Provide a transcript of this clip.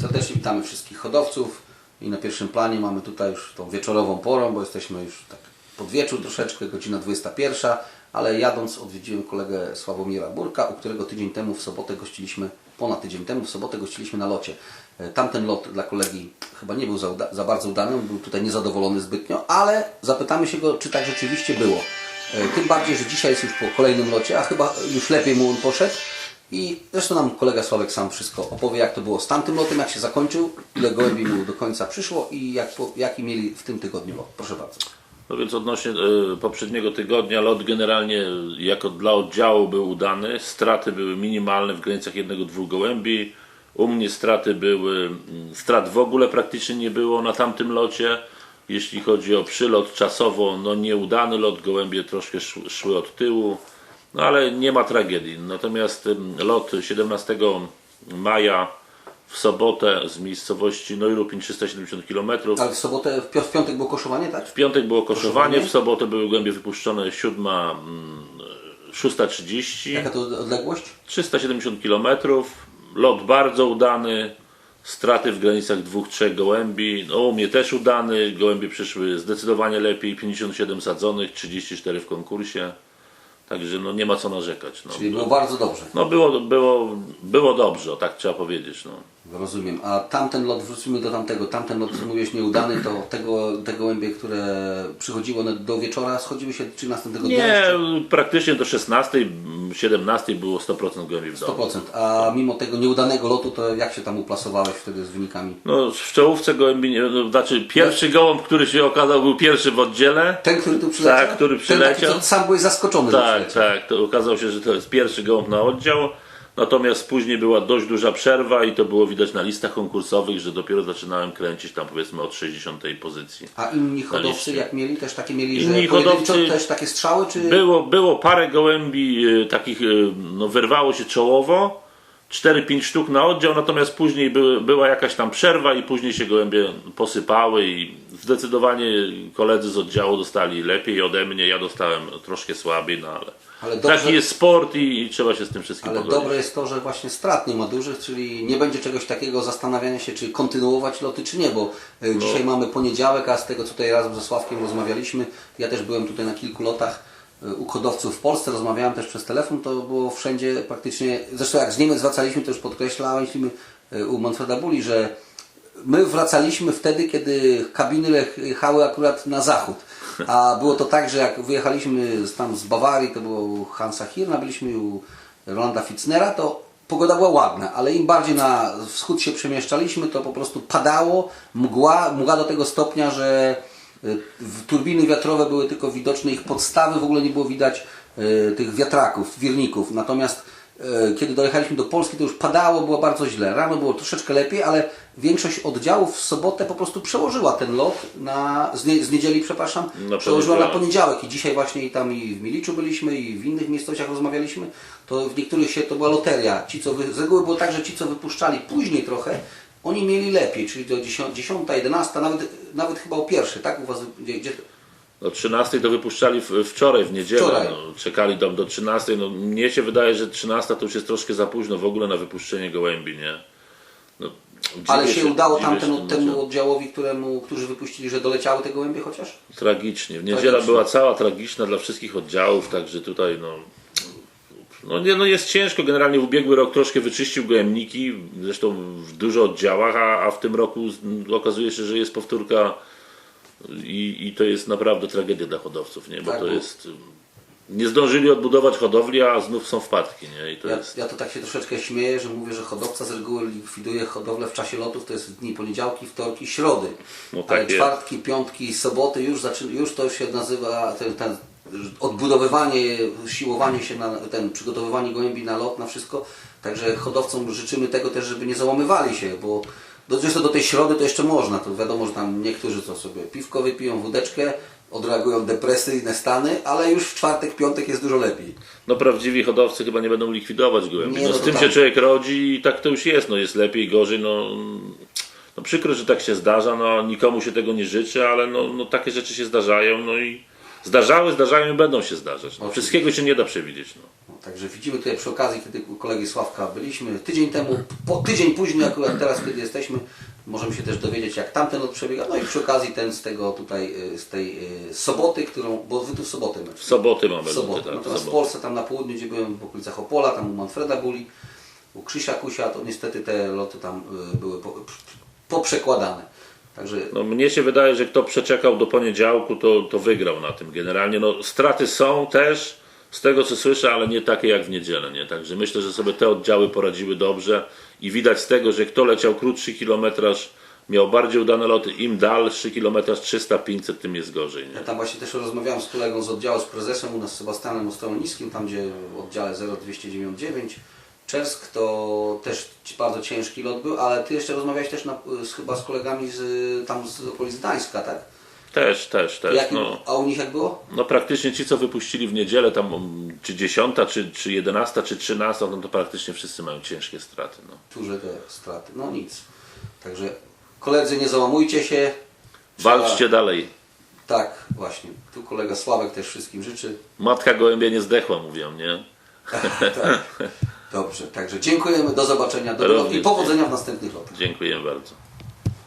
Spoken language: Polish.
Serdecznie witamy wszystkich hodowców i na pierwszym planie mamy tutaj już tą wieczorową porą, bo jesteśmy już tak pod wieczór troszeczkę, godzina 21, ale jadąc odwiedziłem kolegę Sławomira Burka, u którego tydzień temu w sobotę gościliśmy, ponad tydzień temu w sobotę gościliśmy na locie. E, Tamten lot dla kolegi chyba nie był za, za bardzo udany, był tutaj niezadowolony zbytnio, ale zapytamy się go, czy tak rzeczywiście było. E, Tym bardziej, że dzisiaj jest już po kolejnym locie, a chyba już lepiej mu on poszedł. I zresztą nam kolega Sławek sam wszystko opowie, jak to było z tamtym lotem, jak się zakończył, ile gołębi mu do końca przyszło i jak, jaki mieli w tym tygodniu lot. Proszę bardzo. No więc odnośnie e, poprzedniego tygodnia lot generalnie jako dla oddziału był udany. Straty były minimalne w granicach jednego, dwóch gołębi. U mnie straty były, mm, strat w ogóle praktycznie nie było na tamtym locie. Jeśli chodzi o przylot czasowo, no nieudany lot, gołębie troszkę szły, szły od tyłu, no ale nie ma tragedii. Natomiast lot 17 maja w sobotę z miejscowości Neurupin 370 km Ale w sobotę, w pi- w piątek było koszowanie, tak? w piątek było koszowanie, Koszowanie? w sobotę były głębie wypuszczone 7, mm, 6.30, Jaka to odległość? 370 km, lot bardzo udany, straty w granicach 2-3 gołębi, no u mnie też udany, gołębie przyszły zdecydowanie lepiej, 57 sadzonych, 34 w konkursie, także no nie ma co narzekać. No, Czyli było bardzo dobrze. no było, było, było dobrze, tak trzeba powiedzieć. No. Rozumiem. A tamten lot, wrócimy do tamtego, tamten lot, co mówiłeś, nieudany, to tego, te gołębie, które przychodziły one do wieczora, schodziły się czy następnego dnia Nie, praktycznie do 16, 17 było 100% gołębi w domu. 100%. A mimo tego nieudanego lotu, to jak się tam uplasowałeś wtedy z wynikami? No, w czołówce gołębi, nie- no, znaczy pierwszy gołąb, który się okazał, był pierwszy w oddziele. Ten, który tu przyleciał? Tak, który Ten przyleciał. taki, co sam byłeś zaskoczony, że Tak, tak, to okazało się, że to jest pierwszy gołąb na oddział. Natomiast później była dość duża przerwa i to było widać na listach konkursowych, że dopiero zaczynałem kręcić tam powiedzmy od 60 pozycji. A inni hodowcy jak mieli? Też takie mieli, Inni że hodowcy- też takie strzały, czy... Było, było parę gołębi e, takich, e, no wyrwało się czołowo, 4-5 sztuk na oddział, natomiast później była jakaś tam przerwa i później się gołębie posypały i zdecydowanie koledzy z oddziału dostali lepiej ode mnie, ja dostałem troszkę słabiej, no ale, Ale dobrze- taki jest sport i, i trzeba się z tym wszystkim Ale pogodzić. dobre jest to, że właśnie strat nie ma dużych, czyli nie będzie czegoś takiego zastanawiania się, czy kontynuować loty, czy nie, bo No. e, dzisiaj mamy poniedziałek, a z tego co tutaj razem ze Sławkiem rozmawialiśmy, ja też byłem tutaj na kilku lotach e, u hodowców w Polsce, rozmawiałem też przez telefon, to było wszędzie praktycznie, zresztą jak z Niemiec wracaliśmy, to już podkreślaliśmy e, u Manfreda Bulli, że my wracaliśmy wtedy, kiedy kabiny jechały akurat na zachód. A było to tak, że jak wyjechaliśmy tam z Bawarii, to było u Hansa Hirna, byliśmy u Rolanda Fitznera, to pogoda była ładna, ale im bardziej na wschód się przemieszczaliśmy, to po prostu padało, mgła, mgła do tego stopnia, że y, turbiny wiatrowe były tylko widoczne, ich podstawy w ogóle nie było widać y, tych wiatraków, wirników. Natomiast kiedy dojechaliśmy do Polski, to już padało, było bardzo źle. Rano było troszeczkę lepiej, ale większość oddziałów w sobotę po prostu przełożyła ten lot na, z, nie, z niedzieli, przepraszam, Na przełożyła na poniedziałek. poniedziałek i dzisiaj właśnie i tam i w Miliczu byliśmy i w innych miejscowościach rozmawialiśmy, to w niektórych się to była loteria. Ci, co wy, z reguły było tak, że ci, co wypuszczali później trochę, oni mieli lepiej, czyli do 10, 10 11, nawet, nawet chyba o pierwszy, tak? U was, gdzie, gdzie, Do 13 to wypuszczali wczoraj, w niedzielę. Wczoraj. No, czekali do, do 13. No, mnie się wydaje, że 13 to już jest troszkę za późno w ogóle na wypuszczenie gołębi, nie? No, ale się udało dziwię tamten, tym temu oddziałowi, któremu, którzy wypuścili, że doleciały te gołębie chociaż? Tragicznie. W niedziela Tragicznie. była cała tragiczna dla wszystkich oddziałów, także tutaj no. No, nie, no jest ciężko, generalnie w ubiegły rok troszkę wyczyścił gołębniki, zresztą w dużo oddziałach, a, a w tym roku okazuje się, że jest powtórka i, i to jest naprawdę tragedia dla hodowców, nie? bo Tak, to bo- jest... Nie zdążyli odbudować hodowli, a znów są wpadki, nie? I to Ja, jest... ja to tak się troszeczkę śmieję, że mówię, że hodowca z reguły likwiduje hodowlę w czasie lotów, to jest w dni poniedziałki, wtorki, środy. No tak Ale czwartki, piątki, soboty już, zaczyna, już to się nazywa ten, ten odbudowywanie, siłowanie się na ten, przygotowywanie gołębi na lot, na wszystko. Także hodowcom życzymy tego też, żeby nie załamywali się, bo do, zresztą do tej środy to jeszcze można. To wiadomo, że tam niektórzy to sobie piwko wypiją, wódeczkę, odreagują depresyjne stany, ale już w czwartek, piątek jest dużo lepiej. No prawdziwi hodowcy chyba nie będą likwidować gołębi. Nie, No, no z tym tam- się człowiek rodzi i tak to już jest. No jest lepiej, gorzej. No, no przykro, że tak się zdarza. No nikomu się tego nie życzy, ale no, no takie rzeczy się zdarzają. No i zdarzały, zdarzają i będą się zdarzać. No, wszystkiego się nie da przewidzieć. No. Także widzimy tutaj przy okazji, kiedy u kolegi Sławka byliśmy tydzień temu, po, tydzień później akurat teraz, kiedy jesteśmy, możemy się też dowiedzieć, jak tamten lot przebiega. No i przy okazji ten z tego tutaj, y, z tej y, soboty, którą, bo wy tu w sobotę mecz. W soboty mamy W sobotę. tak, w Natomiast w sobotę. Polsce, tam na południu, gdzie byłem w okolicach Opola, tam u Manfreda Buli, u Krzysia Kusia, to niestety te loty tam y, były po, poprzekładane. Także No, mnie się wydaje, że kto przeczekał do poniedziałku, to, to wygrał na tym. Generalnie no, straty są też, z tego co słyszę, ale nie takie jak w niedzielę. Nie? Także myślę, że sobie te oddziały poradziły dobrze i widać z tego, że kto leciał krótszy kilometraż, miał bardziej udane loty, im dalszy kilometraż 300-500, tym jest gorzej. Nie? Ja tam właśnie też rozmawiałem z kolegą z oddziału, z prezesem u nas Sebastianem Ostrołniskim, tam gdzie w oddziale 0299 Czersk to też bardzo ciężki lot był, ale Ty jeszcze rozmawiałeś też na, z, chyba z kolegami z, tam z okolic Gdańska, tak? Też, też, też. Jak, No. A u nich jak było? No praktycznie ci, co wypuścili w niedzielę, tam czy 10, czy, czy 11, czy 13, no to praktycznie wszyscy mają ciężkie straty. No. Duże te straty. No nic. Także koledzy nie załamujcie się. Walczcie dalej. Tak, właśnie. Tu kolega Sławek też wszystkim życzy. Matka gołębia nie zdechła, mówią, nie? Tak. Dobrze, także dziękujemy, do zobaczenia, do i powodzenia w następnych lotach. Dziękuję bardzo.